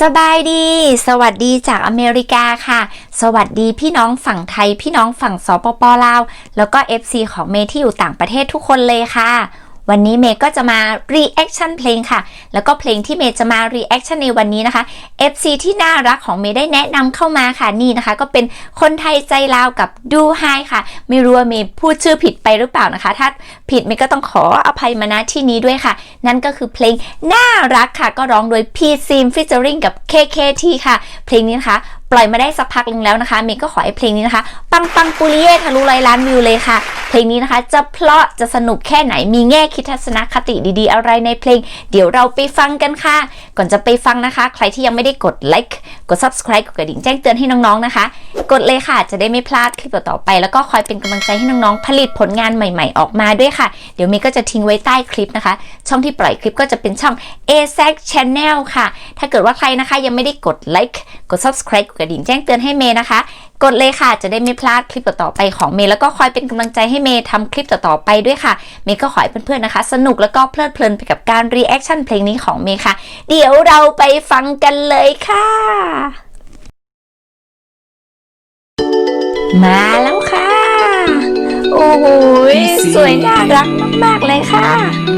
สบายดี สวัสดีจากอเมริกาค่ะ สวัสดีพี่น้องฝั่งไทย พี่น้องฝั่งสปปลาว แล้วก็ FC ของเมที่อยู่ต่างประเทศทุกคนเลยค่ะ วันนี้เมย์ก็จะมา reaction เพลงค่ะ แล้วก็เพลงที่เมย์จะมา reaction ในวันนี้นะคะ FC ที่น่ารักของเมย์ได้แนะนำเข้ามาค่ะนี่นะคะ ก็เป็นคนไทยใจลาวกับดูไฮค่ะ ไม่รู้ว่าเมย์พูดชื่อผิดไปหรือเปล่านะคะ ถ้าผิดเมย์ก็ต้องขออภัยมาณที่นี้ด้วยค่ะ นั่นก็คือเพลงน่ารักค่ะ ก็ร้องโดยพีซีมฟิชเจอริงกับ KKT ค่ะ เพลงนี้นะคะ ปล่อยมาได้สักพักหนึงแล้วนะคะ เมย์ก็ขอให้เพลงนี้นะคะ ปังปังปุริเย่ทะลุร้อยล้านวิวเลยค่ะ เพลงนี้นะคะจะเพราะจะสนุกแค่ไหนมีแง่คิดทัศนคติดีๆ อะไรในเพลง เดี๋ยวเราไปฟังกันค่ะ ก่อนจะไปฟังนะคะ ใครที่ยังไม่ได้กดไลค์กด subscribe กดกระดิ่งแจ้งเตือนให้น้องๆนะคะ กดเลยค่ะจะได้ไม่พลาดคลิปต่อไป แล้วก็คอยเป็นกำลังใจให้น้องๆผลิตผลงานใหม่ ๆ ออกมาด้วยค่ะ เดี๋ยวเมย์ก็จะทิ้งไว้ใต้คลิปนะคะ ช่องที่ปล่อยคลิปก็จะเป็นช่อง a s a c Channel ค่ะ ถ้าเกิดว่าใครนะคะยังไม่ได้กดไลค์กด subscribe ระดิ่งแจ้งเตือนให้เมย์นะคะ กดเลยค่ะจะได้ไม่พลาดคลิปต่อๆไปของเมย์แล้วก็คอยเป็นกำลังใจให้เมย์ทำคลิปต่อๆไปด้วยค่ะ เมย์ก็ขอให้เพื่อนๆนะคะ สนุกแล้วก็เพลิดเพลินไปกับการ reaction เพลงนี้ของเมย์ค่ะ เดี๋ยวเราไปฟังกันเลยค่ะ มาแล้วค่ะ โอ้โหยสวยน่ารักมากๆเลยค่ะ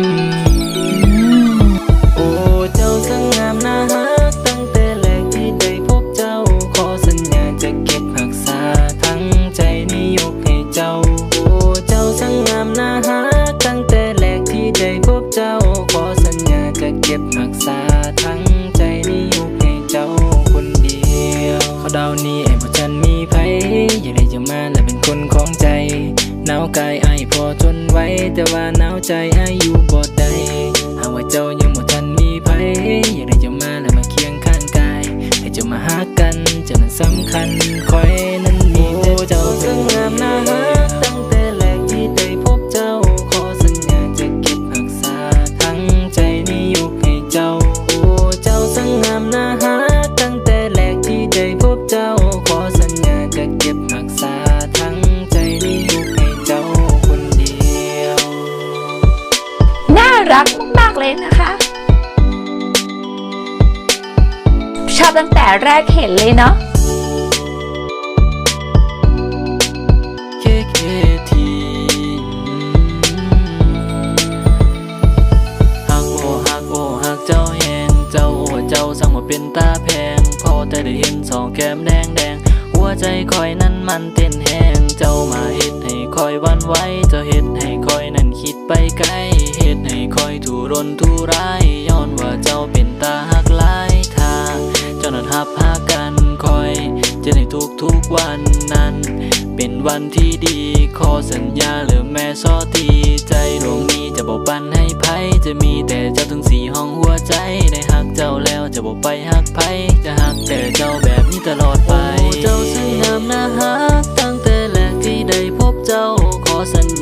ยวเขาดาวนี้ไอ้บ่ฉันมีไผอยากได้จะมาและเป็นคนของใจหนาวกายไอ้พอทนไว้ แต่ว่าหนาวใจไอ้ายอยู่บ่ได้หากว่าเจ้ายังบ่ทันมีไผอยากได้จะมาและมาเคียงข้างกายให้เจ้ามาหากันเจ้านั้นสำคัญคอยนั้นมีแต่เจ้าสงงามน่า เลยนะคะ ชอบตั้งแต่แรกเห็นเลยเนาะเป็นตาแพง พอแต่ได้เห็นสองแก้มแดงแดงหัวใจคอยนั้นมันเต้นแห้งเจ้ามาเฮ็ดให้คอยวันไหวเจ้าเรนทุรายย้อนว่าเจ้าเป็นตาฮักหลายทางเจ้านั้นหับหากันคอย จะในทุกทุกวันนั้น เป็นวันที่ดีขอสัญญาหรือแม่ซอทีใจดวงนี้จะบอกปันให้ไผจะมีแต่เจ้าทั้งสี่ห้องหัวใจได้หักเจ้าแล้วจะบอกไปหักไผจะหักแต่เจ้าแบบนี้ตลอดไปเจ้าสวยงามน่าฮักตั้งแต่แรกที่ได้พบเจ้าขอสัญ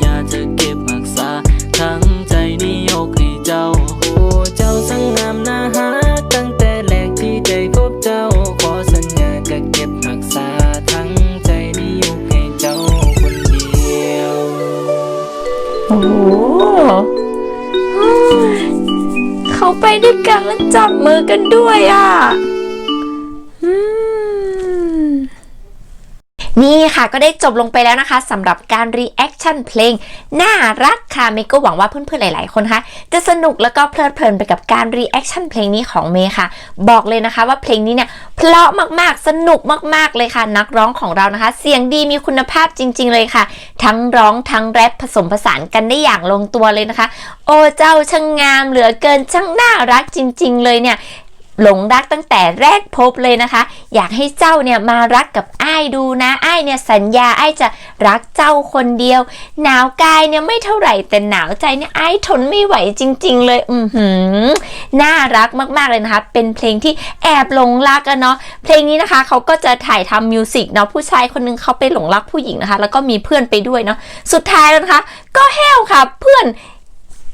ญา ไปด้วยกันแล้วจับมือกันด้วยอะ นี่ค่ะก็ได้จบลงไปแล้วนะคะสำหรับการ reaction เพลง น่ารักค่ะเมย์ก็หวังว่าเพื่อนๆหลายๆคนคะจะสนุกแล้วก็เพลิดเพลินไปกับการ reaction เพลงนี้ของเมย์ค่ะ บอกเลยนะคะว่าเพลงนี้เนี่ยเพราะมากๆ สนุกมากๆเลยค่ะ นักร้องของเรานะคะ เสียงดีมีคุณภาพจริง ๆ เลยค่ะ ทั้งร้องทั้งแรปผสมผสานกันได้อย่างลงตัวเลยนะคะ โอ้เจ้าช่างงามเหลือเกินช่างน่ารักจริง ๆ เลยเนี่ย หลงรักตั้งแต่แรกพบเลยนะคะ อยากให้เจ้าเนี่ยมารักกับอ้ายดูนะอ้ายเนี่ยสัญญาอ้ายจะรักเจ้าคนเดียว หนาวกายเนี่ยไม่เท่าไหร่แต่หนาวใจเนี่ยอ้ายทนไม่ไหวจริง ๆ เลยอือหือน่ารักมากๆเลยนะคะ เป็นเพลงที่แอบหลงรักอะเนาะเพลงนี้นะคะเขาก็จะถ่ายทำมิวสิกเนาะผู้ชายคนหนึงเขาไปหลงรักผู้หญิงนะคะ แล้วก็มีเพื่อนไปด้วยเนาะสุดท้ายแล้วนะคะ ก็แห้วค่ะ เพื่อน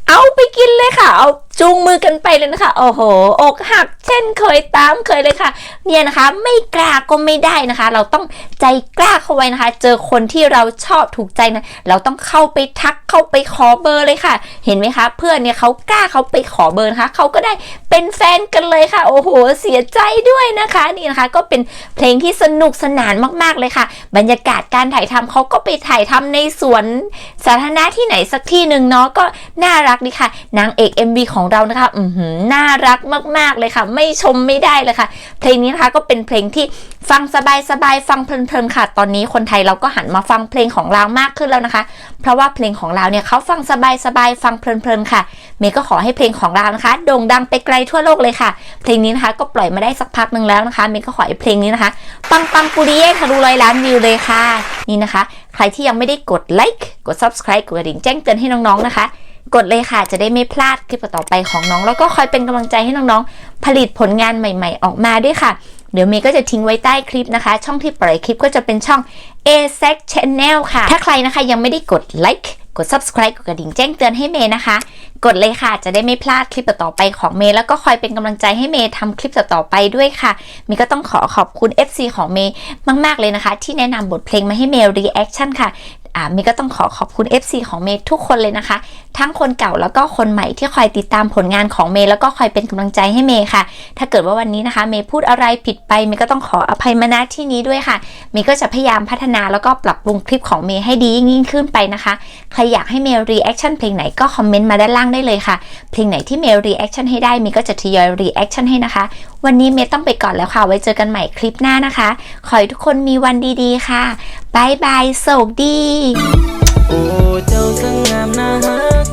เอาไปกินเลยค่ะ เอา จูงมือกันไปเลยนะคะ โอ้โห อกหักเช่นเคยตามเคยเลยค่ะ เนี่ยนะคะ ไม่กล้าก็ไม่ได้นะคะ เราต้องใจกล้าเข้าไว้นะคะ เจอคนที่เราชอบถูกใจนะ เราต้องเข้าไปทักเข้าไปขอเบอร์เลยค่ะ เห็นไหมคะ เพื่อนเนี่ยเขากล้าเขาไปขอเบอร์นะคะเขาก็ได้เป็นแฟนกันเลยค่ะ โอ้โห เสียใจด้วยนะคะ นี่นะคะ ก็เป็นเพลงที่สนุกสนานมาก ๆเลยค่ะ บรรยากาศการถ่ายทำเขาก็ไปถ่ายทำในสวนสาธารณะที่ไหนสักที่หนึ่งเนาะก็น่ารักดีค่ะนางเอก MV ของเรานะคะอืน่ารักมากๆเลยค่ะ ไม่ชมไม่ได้เลยค่ะ เพลงนี้นะคะก็เป็นเพลงที่ฟังสบายๆฟังเพลินๆค่ะ ตอนนี้คนไทยเราก็หันมาฟังเพลงของเรามากขึ้นแล้วนะคะ เพราะว่าเพลงของเราเนี่ยเขาฟังสบายๆฟังเพลินๆค่ะ เมย์ก็ขอให้เพลงของเรานะคะโด่งดังไปไกลทั่วโลกเลยค่ะ เพลงนี้นะคะก็ปล่อยมาได้สักพักหนึ่งแล้วนะคะ เมย์ก็ขอให้เพลงนี้นะคะ ปังปังปุริเย่ทะลุร้อยล้านวิวเลยค่ะ นี่นะคะ ใครที่ยังไม่ได้กดไลค์กด subscribe กดกระดิ่งแจ้งเตือนให้น้องๆนะคะ กดเลยค่ะ จะได้ไม่พลาดคลิปต่อไปของน้อง แล้วก็คอยเป็นกำลังใจให้น้องๆ ผลิตผลงานใหม่ๆ ออกมาด้วยค่ะ เดี๋ยวเมย์ก็จะทิ้งไว้ใต้คลิปนะคะ ช่องที่ปล่อยคลิปก็จะเป็นช่อง a s e c Channel ค่ะ ถ้าใครนะคะยังไม่ได้กดไลค์กด subscribe กดกระดิ่งแจ้งเตือนให้เมย์นะคะ กดเลยค่ะ จะได้ไม่พลาดคลิปต่อไปของเมย์แล้วก็คอยเป็นกำลังใจให้เมย์ทำคลิปต่อไปด้วยค่ะเมย์ก็ต้องขอขอบคุณ FC ของเมย์มาก ๆ เลยนะคะ ที่แนะนำบทเพลงมาให้เมย์ reaction ค่ะ อ่าเมย์ก็ต้องขอขอบคุณ FC ของเมย์ทุกคนเลยนะคะ ทั้งคนเก่าแล้วก็คนใหม่ที่คอยติดตามผลงานของเมย์แล้วก็คอยเป็นกำลังใจให้เมย์ค่ะ ถ้าเกิดว่าวันนี้นะคะ เมย์พูดอะไรผิดไปเมย์ก็ต้องขออภัยมาณที่นี้ด้วยค่ะ เมย์ก็จะพยายามพัฒนาแล้วก็ปรับปรุงคลิปของเมย์ให้ดียิ่งยิ่งขึ้นไปนะคะ ใครอยากให้เมย์ reaction เพลงไหนก็คอมเมนต์มาด้านล่างได้เลยค่ะ เพลงไหนที่เมย์ reaction ให้ได้เมย์ก็จะทยอย reaction ให้นะคะวันนี้เมย์ต้องไปก่อนแล้วค่ะ ไว้เจอกันใหม่คลิปหน้านะคะ ขอให้ทุกคนมีวันดีๆค่ะบายบายโชคดี โอ้เจ้าสง่ามนาฮัก